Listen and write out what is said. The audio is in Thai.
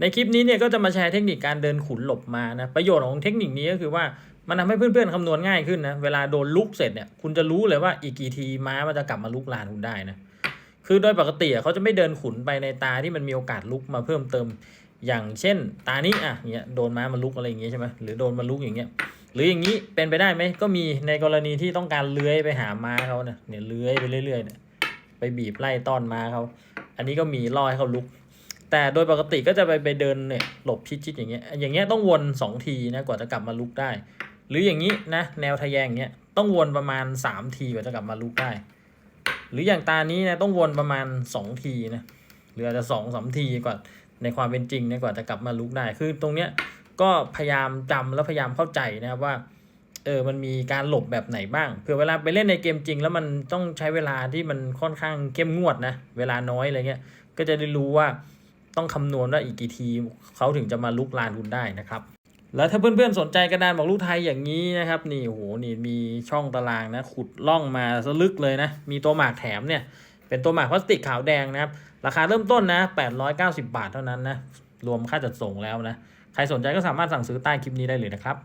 ในคลิปนี้เนี่ยก็จะมาแชร์เทคนิคการเดินขุนหลบมานะประโยชน์ของเทคนิคนี้ก็คือว่ามันทำให้เพื่อนๆคำนวณง่ายขึ้นนะเวลาโดนลุกเสร็จเนี่ยคุณจะรู้เลยว่าอีกกี่ทีม้ามันจะกลับมาลุกลานคุณได้นะคือโดยปกติอะเขาจะไม่เดินขุนไปในตาที่มันมีโอกาสลุกมาเพิ่มเติม อย่างเช่น ตานี้อะเงี้ยโดนม้ามันลุกอะไรอย่างเงี้ยใช่ไหมหรือโดนมันลุกอย่างเงี้ยหรืออย่างนี้เป็นไปได้ไหมก็มีในกรณีที่ต้องการเลื้อยไปหาม้าเขาเนี่ยเนี่ยเลื้อยไปเรื่อยๆเนี่ยไปบีบไล่ต้อนม้าเขาอันนี้ก็มีล่อให้เขาลุก แต่โดยปกติก็จะไปไปเดินเนี่ยหลบชิดๆอย่างเงี้ย อย่างเงี้ยต้องวนสองทีนะกว่าจะกลับมาลุกได้ หรืออย่างนี้นะแนวทะแยงอย่างเงี้ยต้องวนประมาณสามทีกว่าจะกลับมาลุกได้ หรืออย่างตานี้นะต้องวนประมาณสองทีนะหรืออาจจะสองสามทีกว่าในความเป็นจริงนี่ยกว่าจะกลับมาลุกได้ คือตรงเนี้ยก็พยายามจำแล้วพยายามเข้าใจนะครับว่าเออ มันมีการหลบแบบไหนบ้าง เผื่อเวลาไปเล่นในเกมจริง แล้วมันต้องใช้เวลาที่มันค่อนข้างเข้มงวดนะ เวลาน้อยอะไรเงี้ย ก็จะได้รู้ว่า ต้องคำนวณว่าอีกกี่ทีเขาถึงจะมาลุกลานคุณได้นะครับ แล้วถ้าเพื่อนๆสนใจกระดานบอกลูกไทยอย่างนี้นะครับ นี่โหนี่มีช่องตารางนะ ขุดล่องมาสลึกเลยนะ มีตัวหมากแถมเนี่ย เป็นตัวหมากพลาสติกขาวแดงนะครับ ราคาเริ่มต้นนะ890 บาทเท่านั้นนะ รวมค่าจัดส่งแล้วนะ ใครสนใจก็สามารถสั่งซื้อใต้คลิปนี้ได้เลยนะครับ